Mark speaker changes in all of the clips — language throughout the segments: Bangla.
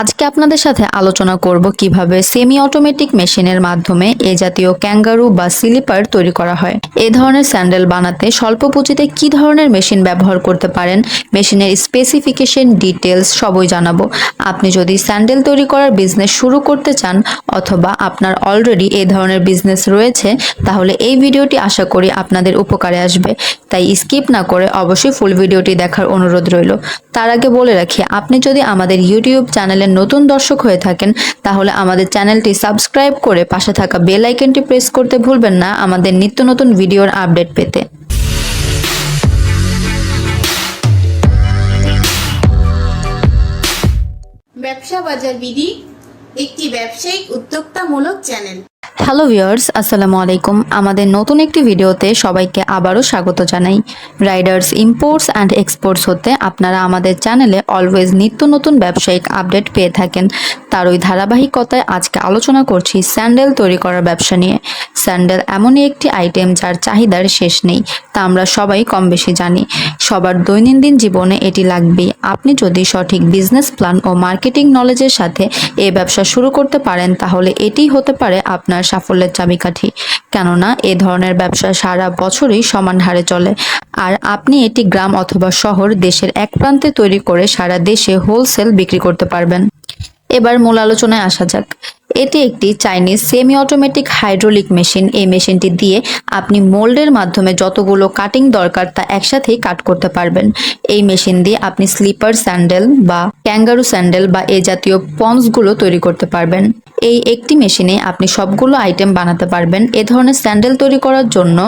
Speaker 1: আজকে আপনাদের সাথে আলোচনা করব কীভাবে সেমি অটোমেটিক মেশিনের মাধ্যমে এ জাতীয় ক্যাঙ্গারু বা স্লিপার তৈরি করা হয়। এ ধরনের স্যান্ডেল বানাতে স্বল্প পুঁজিতে কি ধরনের মেশিন ব্যবহার করতে পারেন? মেশিনের স্পেসিফিকেশন ডিটেলস সবই জানাব। আপনি যদি স্যান্ডেল তৈরি করার বিজনেস শুরু করতে চান অথবা আপনার অলরেডি এ ধরনের বিজনেস রয়েছে, তাহলে এই ভিডিওটি আশা করি আপনাদের উপকারে আসবে। তাই স্কিপ না করে অবশ্যই ফুল ভিডিওটি দেখার অনুরোধ রইল। তার আগে বলে রাখি, আপনি যদি আমাদের ইউটিউব চ্যানেলের নতুন দর্শক হয়ে থাকেন, তাহলে আমাদের চ্যানেলটি সাবস্ক্রাইব করে পাশে থাকা বেল আইকনটি প্রেস করতে ভুলবেন না আমাদের নিত্য নতুন ভিডিওর আপডেট পেতে।
Speaker 2: ব্যবসা বাজার বিধি, একটি ব্যবসায়িক উদ্যোক্তামূলক চ্যানেল।
Speaker 1: হ্যালো ভিউয়ার্স আসসালামু আলাইকুম। আমাদের নতুন একটি ভিডিওতে সবাইকে আবারও স্বাগত জানাই। রাইডার্স ইম্পোর্টস অ্যান্ড এক্সপোর্টস হতে আপনারা আমাদের চ্যানেলে অলওয়েজ নিত্য নতুন ব্যবসায়িক আপডেট পেয়ে থাকেন। তার ওই ধারাবাহিকতায় আজকে আলোচনা করছি স্যান্ডেল তৈরি করার ব্যবসা নিয়ে। স্যান্ডেল এমনই একটি আইটেম যার চাহিদার শেষ নেই, তা আমরা সবাই কম বেশি জানি। সবার দৈনন্দিন জীবনে এটি লাগবেই। আপনি যদি সঠিক বিজনেস প্ল্যান ও মার্কেটিং নলেজের সাথে এই ব্যবসা শুরু করতে পারেন, তাহলে এটিই হতে পারে আপনার সাফল্যের চাবিকাঠি। কেননা, এ ধরনের ব্যবসা সারা বছরই সমান হারে চলে। আর আপনি এটি গ্রাম অথবা শহর, দেশের এক প্রান্তে তৈরি করে সারা দেশে হোলসেল বিক্রি করতে পারবেন। এবার মূল আলোচনায় আসা যাক। এটি একটি Chinese semi automatic hydraulic machine এই মেশিনটি দিয়ে আপনি মোল্ডের মাধ্যমে যতগুলো কাটিং দরকার তা একসাথেই কাট করতে পারবেন। এই মেশিন দিয়ে আপনি স্লিপার স্যান্ডেল বা ক্যাঙ্গারু স্যান্ডেল বা এ জাতীয় পন্সগুলো তৈরি করতে পারবেন। এই একটি মেশিনে আপনি সবগুলো আইটেম বানাতে পারবেন। এ ধরনের স্যান্ডেল তৈরি করার জন্য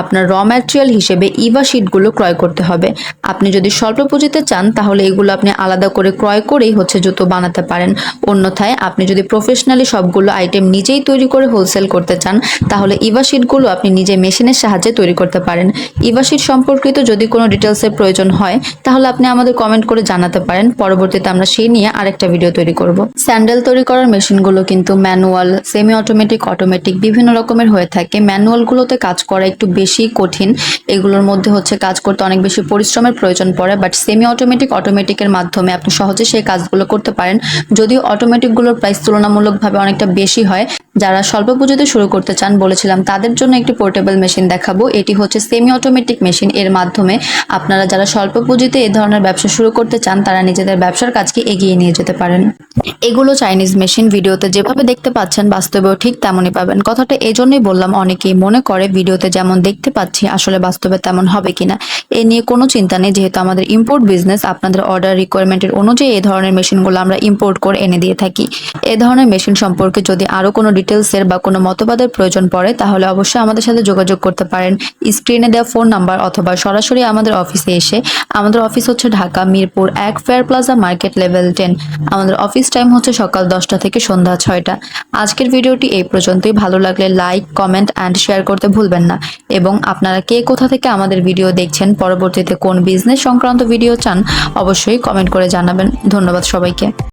Speaker 1: আপনার র ম্যাটেরিয়াল হিসেবে ইভা শিটগুলো ক্রয় করতে হবে। আপনি যদি স্বল্প পুঁজিতে চান, তাহলে এগুলো আপনি আলাদা করে ক্রয় করেই হচ্ছে জুতো বানাতে পারেন। অন্যথায়, আপনি যদি প্রফেশনালি সবগুলো আইটেম নিজেই তৈরি করে হোলসেল করতে চান, তাহলে ইভা শিটগুলো আপনি নিজে মেশিনের সাহায্যে তৈরি করতে পারেন। ইভা শিট সম্পর্কিত যদি কোনো ডিটেলসের প্রয়োজন হয়, তাহলে আপনি আমাদের কমেন্ট করে জানাতে পারেন। পরবর্তীতে আমরা সেই নিয়ে আরেকটা ভিডিও তৈরি করব। স্যান্ডেল তৈরি করার মেশিনগুলো কিন্তু ম্যানুয়াল সেমি অটোমেটিক অটোমেটিক বিভিন্ন রকমের হয়ে থাকে। ম্যানুয়ালগুলোতে কাজ করা একটু বেশি কঠিন। এগুলোর মধ্যে হচ্ছে কাজ করতে অনেক বেশি পরিশ্রমের প্রয়োজন পড়ে বাট সেমি অটোমেটিক অটোমেটিকের মাধ্যমে আপনি সহজে সেই কাজগুলো করতে পারেন। যদিও অটোমেটিকগুলোর প্রাইস তুলনামূলকভাবে অনেকটা বেশি হয়। যারা স্বল্প পুঁজিতে শুরু করতে চান, বলেছিলাম, তাদের জন্য একটি পোর্টেবল মেশিন দেখাবো। এটি হচ্ছে সেমি অটোমেটিক মেশিন এর মাধ্যমে আপনারা যারা স্বল্প পুঁজিতে এ ধরনের ব্যবসা শুরু করতে চান, তারা নিজেদের ব্যবসার কাজকে এগিয়ে নিয়ে যেতে পারেন। এগুলো চাইনিজ মেশিন ভিডিওতে যেভাবে দেখতে পাচ্ছেন, বাস্তবেও ঠিক তেমনই পাবেন। কথাটা এজন্যই বললাম, অনেকেই মনে করে ভিডিওতে যেমন দেখতে পাচ্ছি, আসলে বাস্তবে তেমন হবে কিনা। এ নিয়ে কোনো চিন্তা নেই, যেহেতু আমাদের ইম্পোর্ট বিজনেস আপনাদের অর্ডার রিকোয়ারমেন্টের অনুযায়ী এই ধরনের মেশিনগুলো আমরা ইম্পোর্ট করে এনে দিয়ে থাকি। এ ধরনের মেশিন সম্পর্কে যদি আরও কোনো ডিটেলসের বা কোনো মতবাদের প্রয়োজন পড়ে, তাহলে অবশ্যই আমাদের সাথে যোগাযোগ করতে পারেন। স্ক্রিনে দেওয়া ফোন নাম্বার অথবা সরাসরি আমাদের অফিসে এসে, আমাদের অফিস হচ্ছে ঢাকা মিরপুর এক fair plaza market level ten আমাদের অফিস টাইম হচ্ছে সকাল দশটা থেকে সন্ধ্যা ছয়টা আজকের ভিডিওটি এই পর্যন্তই। ভালো লাগলে লাইক কমেন্ট অ্যান্ড শেয়ার করতে ভুলবেন না। এবং আপনারা কে কোথা থেকে আমাদের ভিডিও দেখছেন, পরবর্তীতে কোন বিজনেস সংক্রান্ত ভিডিও চান, অবশ্যই কমেন্ট করে জানাবেন। ধন্যবাদ সবাইকে।